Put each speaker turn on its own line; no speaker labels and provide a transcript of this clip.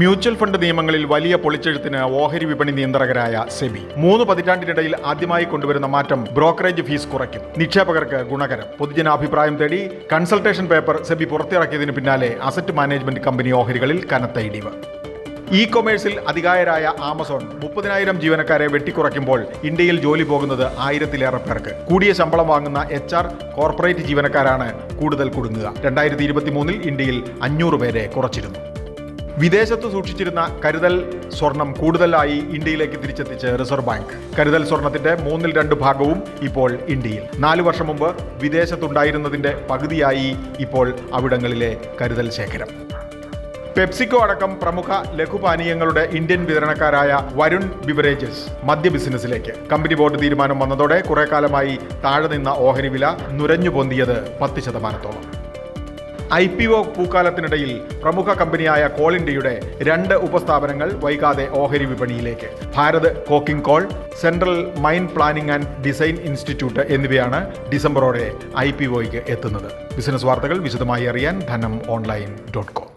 Mutual fund നിയമങ്ങളിൽ വലിയ പൊളിച്ചെഴുത്തിന് ഓഹരി വിപണി നിയന്ത്രകരായ സെബി. മൂന്ന് പതിറ്റാണ്ടിനിടയിൽ ആദ്യമായി കൊണ്ടുവരുന്ന മാറ്റം ബ്രോക്കറേജ് ഫീസ് കുറയ്ക്കും. നിക്ഷേപകർക്ക് ഗുണകരം. പൊതുജനാഭിപ്രായം തേടി കൺസൾട്ടേഷൻ പേപ്പർ സെബി പുറത്തിറക്കിയതിന് പിന്നാലെ അസറ്റ് മാനേജ്മെന്റ് കമ്പനി ഓഹരികളിൽ കനത്ത ഇടിവ്. ഇ കൊമേഴ്സിൽ അധികായരായ ആമസോൺ മുപ്പതിനായിരം ജീവനക്കാരെ വെട്ടിക്കുറയ്ക്കുമ്പോൾ ഇന്ത്യയിൽ ജോലി പോകുന്നത് ആയിരത്തിലേറെ പേർക്ക്. കൂടിയ ശമ്പളം വാങ്ങുന്ന എച്ച് ആർ കോർപ്പറേറ്റ് ജീവനക്കാരാണ് കൂടുതൽ കുടുങ്ങുക. രണ്ടായിരത്തി ഇരുപത്തിമൂന്നിൽ ഇന്ത്യയിൽ അഞ്ഞൂറ് പേരെ കുറച്ചിരുന്നു. വിദേശത്ത് സൂക്ഷിച്ചിരുന്ന കരുതൽ സ്വർണം കൂടുതലായി ഇന്ത്യയിലേക്ക് തിരിച്ചെത്തിച്ച് റിസർവ് ബാങ്ക്. കരുതൽ സ്വർണത്തിന്റെ മൂന്നിൽ രണ്ട് ഭാഗവും ഇപ്പോൾ ഇന്ത്യയിൽ. നാല് വർഷം മുമ്പ് വിദേശത്തുണ്ടായിരുന്നതിന്റെ പകുതിയായി ഇപ്പോൾ അവിടങ്ങളിലെ കരുതൽ ശേഖരം. പെപ്സിക്കോ അടക്കം പ്രമുഖ ലഘുപാനീയങ്ങളുടെ ഇന്ത്യൻ വിതരണക്കാരായ വരുൺ ബിവറേജസ് മദ്യ ബിസിനസ്സിലേക്ക്. കമ്പനി ബോർഡ് തീരുമാനം വന്നതോടെ കുറെ കാലമായി താഴെ നിന്ന ഓഹരി വില നുരഞ്ഞു പൊന്തിയത് പത്ത് ശതമാനത്തോളം. ഐ പി ഒ പൂക്കാലത്തിനിടയിൽ പ്രമുഖ കമ്പനിയായ കോൾ ഇന്ത്യയുടെ രണ്ട് ഉപസ്ഥാപനങ്ങൾ വൈകാതെ ഓഹരി വിപണിയിലേക്ക്. Bharat coking coal central mine planning and design institute എന്നിവയാണ് ഡിസംബറോടെ ഐ പി ഒയ്ക്ക് എത്തുന്നത്. ബിസിനസ് വാർത്തകൾ വിശദമായി അറിയാൻ ധനം ഓൺലൈൻ ഡോട്ട് കോം.